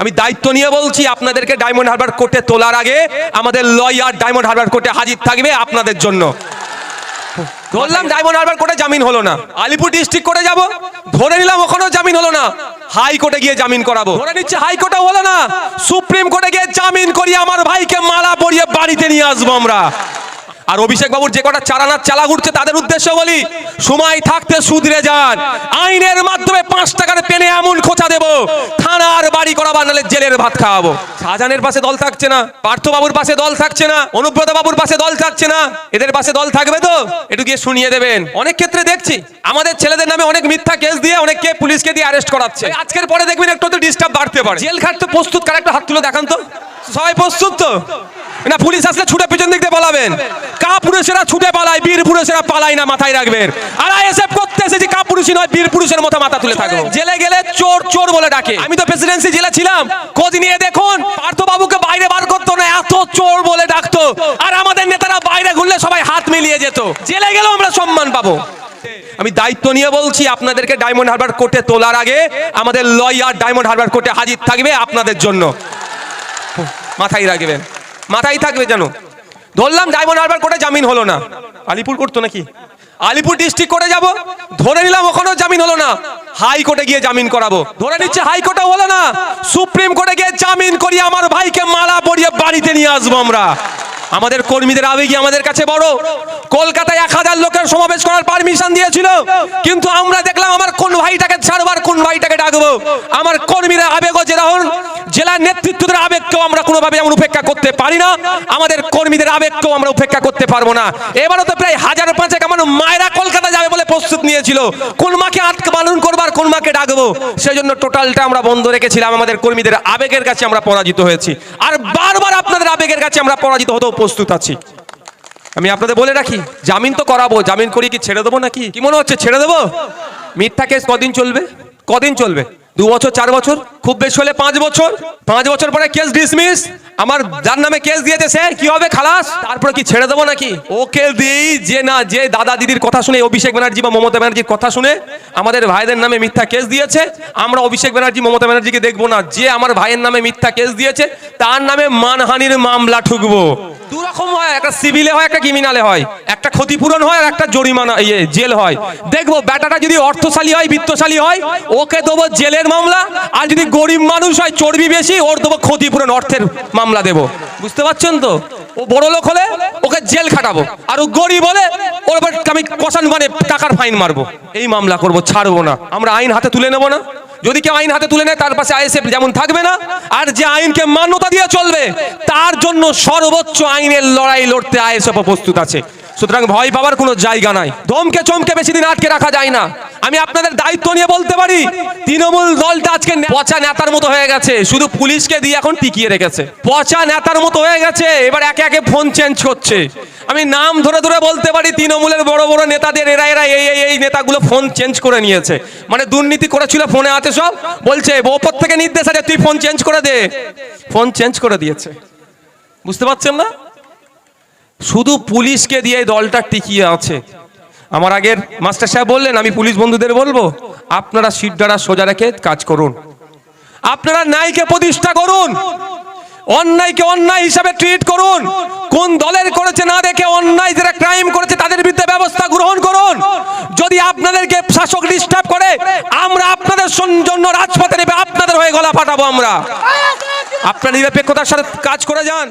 আমি দায়িত্ব নিয়ে বলছি, আপনাদেরকে ডায়মন্ড হারবার কোর্টে তোলার আগে আমাদের লয়ার ডায়মন্ড হারবার কোর্টে হাজির থাকবে আপনাদের জন্য। ধরলাম ডায়মন্ড হারবার কোর্টে জামিন হলো না। আলিপুর ডিস্ট্রিক্ট কোর্টে যাব, ধরে নিলাম ওখানেও জামিন হলো না। হাই কোর্টে গিয়ে জামিন করাবো। ধরে নিচ্ছে হাই কোর্টেও হলো না। সুপ্রিম কোর্টে গিয়ে জামিন করিয়ে আমার ভাইকে মালা পরিয়ে বাড়িতে নিয়ে আসব আমরা। আর অভিষেক বাবুর যে কটা চালানার চালা ঘুরছে তাদের উদ্দেশ্য বলি, সময় থাকতে সুধরে যান। আইনের মাধ্যমে পাঁচ টাকার পেনে এমন খোঁচা দেবো। থানার বাড়ি করাবা নাহলে জেলের ভাত খাওয়াবো। শাহজাহানের পাশে দল থাকছে না পার্থ বাবুর পাশে দল থাকছে না, অনুব্রত বাবুর পাশে দল থাকছে না। এদের পাশে দল থাকবে তো? একটু গিয়ে শুনিয়ে দেবেন। অনেক ক্ষেত্রে দেখছি, আমাদের ছেলেদের নামে অনেক মিথ্যা কেস দিয়ে অনেককে পুলিশকে দিয়ে অ্যারেস্ট করাচ্ছে। আজকের পরে দেখবেন একটু তো ডিস্টার্ব বাড়তে পারে। জেল খাট তো প্রস্তুত, কার একটা হাত তুলে দেখান তো। সবাই প্রস্তুত তো? না পুলিশ আসলে ছুটে পিছন দিক দিয়ে পালাবেন। কা পুরুষেরা ছুটে পালায় বীর পুরুষেরা পালায় না মাথায় রাখবেন। আর আইএসএফ করতে এসেছি কা পুরুষই নয় বীর পুরুষের মতো মাথা তুলে থাকব জেলে গেলে চোর চোর বলে ডাকে। আমি তো প্রেসিডেন্সি জেলে ছিলাম। খোঁজ নিয়ে দেখুন পার্থ বাবুকে বাইরে বার করতো না এত চোর বলে ডাকতো। আর আমাদের নেতারা বাইরে ঘুরলে সবাই হাত মিলিয়ে যেত। জেলে গেলেও আমরা সম্মান পাবো। আমি দায়িত্ব নিয়ে বলছি আপনাদেরকে ডায়মন্ড হারবার কোর্টে তোলার আগে আমাদের লয়ার ডায়মন্ড হারবার কোর্টে হাজির থাকবে আপনাদের জন্য। মাথায় রাখবেন। মাথায় থাকবে যেন। ধরলাম ডায়মন্ড হারবার কোর্টে জামিন হলো না। আলিপুর করতো নাকি? আলিপুর ডিস্ট্রিক্ট কোর্টে যাব, ধরে নিলাম ওখানেও জামিন হলো না। হাই কোর্টে গিয়ে জামিন করাবো। ধরে নিচ্ছে হাই কোর্টেও হলো না। সুপ্রিম কোর্টে গিয়ে জামিন করিয়ে আমার ভাইকে মালা পরিয়ে বাড়িতে নিয়ে আসব আমরা। আমাদের কর্মীদের আবেগই আমাদের কাছে বড়? কলকাতায় এক হাজার লোকের সমাবেশ করার পারমিশন দিয়েছিল। কিন্তু আমরা দেখলাম আমার কোন ভাইটাকে ছাড়বার কোন ভাইটাকে ডাকবো? আমার কর্মীরা আবেগও যেরকম জেলার নেতৃত্বদের আবেগকেও আমরা কোনোভাবে এমন উপেক্ষা করতে পারি না। আমাদের কর্মীদের আবেগকেও আমরা উপেক্ষা করতে পারব না। এবারও তো প্রায় হাজার পাঁচেক আমার মায়েরা কলকাতা যাবে বলে প্রস্তুত নিয়েছিল। কোন মাকে আটকে পালন করবার কোন মাকে ডাকবো? সেই জন্য টোটালটা আমরা বন্ধ রেখেছিলাম। আমাদের কর্মীদের আবেগের কাছে আমরা পরাজিত হয়েছি। আর বারবার আপনাদের আবেগের কাছে আমরা পরাজিত হতেও প্রস্তুত আছি। আমি আপনাদের বলে রাখি, জামিন তো করাবো। জামিন করি কি ছেড়ে দেবো নাকি? কি মনে হচ্ছে, ছেড়ে দেবো? মিথ্যা কেস কদিন চলবে? কদিন চলবে? দু বছর, চার বছর, খুব বেশি হলে পাঁচ বছর। পাঁচ বছর পরে কেস ডিসমিস আমার যার নামে কেস দিয়েছে সে, কি হবে খালাস? তারপরে কি ছেড়ে দেবো নাকি? ওকে দিই যে না, যে দাদা দিদির কথা শুনে, অভিষেক ব্যানার্জি বা মমতা ব্যানার্জির কথা শুনে আমাদের ভাইদের নামে মিথ্যা কেস দিয়েছে। আমরা অভিষেক ব্যানার্জি, মমতা ব্যানার্জিকে দেখব না। যে আমার ভাইয়ের নামে মিথ্যা কেস দিয়েছে, তার নামে মানহানির মামলা ঠুকবো। দু রকম হয়, একটা সিভিলে হয়, একটা ক্রিমিনালে হয়। একটা ক্ষতিপূরণ হয় আর একটা জরিমানা ইয়ে জেল হয়। দেখব ব্যাটাটা যদি অর্থশালী হয়, বিত্তশালী হয়, ওকে দেবো জেলের মামলা, আর যদি গরিব মানুষ হয়, চর্বি বেশি, ওর দেবো ক্ষতিপূরণ, অর্থের মামলা দেবো। বুঝতে পারছেন তো? ও বড় লোক হলে ওকে জেল খাটাবো, আর ও গরিব হলে ওর আমি কষান মানে টাকার ফাইন মারবো। এই মামলা করব, ছাড়বো না। আমরা আইন হাতে তুলে নেব না। যদি কেউ আইন হাতে তুলে নেয়, তার পাশে আইএসএফ যেমন থাকবে না, আর যে আইনকে মান্যতা দিয়ে চলবে, তার জন্য সর্বোচ্চ আইনের লড়াই লড়তে আইএসএফ প্রস্তুত আছে। সুতরাং ভয় পাওয়ার কোনো জায়গা নাই। ধমকে চমকে বেশি দিন আটকে রাখা যায় না। আমি আপনাদের দায়িত্ব নিয়ে বলতে পারি, তৃণমূল দলটা আজকে পচা নেতার মতো হয়ে গেছে। শুধু পুলিশকে দিয়ে এখন টিকিয়ে রেখেছে। পচা নেতার মতো হয়ে গেছে। এবার একে একে ফোন চেঞ্জ করছে। আমি নাম ধরে ধরে বলতে পারি, তৃণমূলের বড় বড় নেতাদের, এরা এরা, এই এই এই নেতাগুলো ফোন চেঞ্জ করে নিয়েছে। মানে দুর্নীতি করেছিল ফোনে আছে সব। বলছে, ওপর থেকে নির্দেশ আছে, তুই ফোন চেঞ্জ করে দে। ফোন চেঞ্জ করে দিয়েছে। বুঝতে পারছেন না? শুধু পুলিশকে দিয়ে দলটা টিকিয়ে আছে। আমার আগের মাস্টার সাহেব বললেন, আমি পুলিশ বন্ধুদের বলব, আপনারা সিটডারা সোজা রেখে কাজ করুন। আপনারা ন্যায়কে প্রতিষ্ঠা করুন। অন্যায়কে অন্যায় হিসাবে ট্রিট করুন। কোন দলের করেছে না দেখে অন্যায় যারা ক্রাইম করেছে, তাদের বিরুদ্ধে ব্যবস্থা গ্রহণ করুন। যদি আপনাদেরকে শাসক ডিস্টার্ব করে, আমরা আপনাদের জন্য রাজপথে নেবে আপনাদের হয়ে গলা ফাটাবো আমরা। আপনার নিরপেক্ষতার সাথে কাজ করে যান।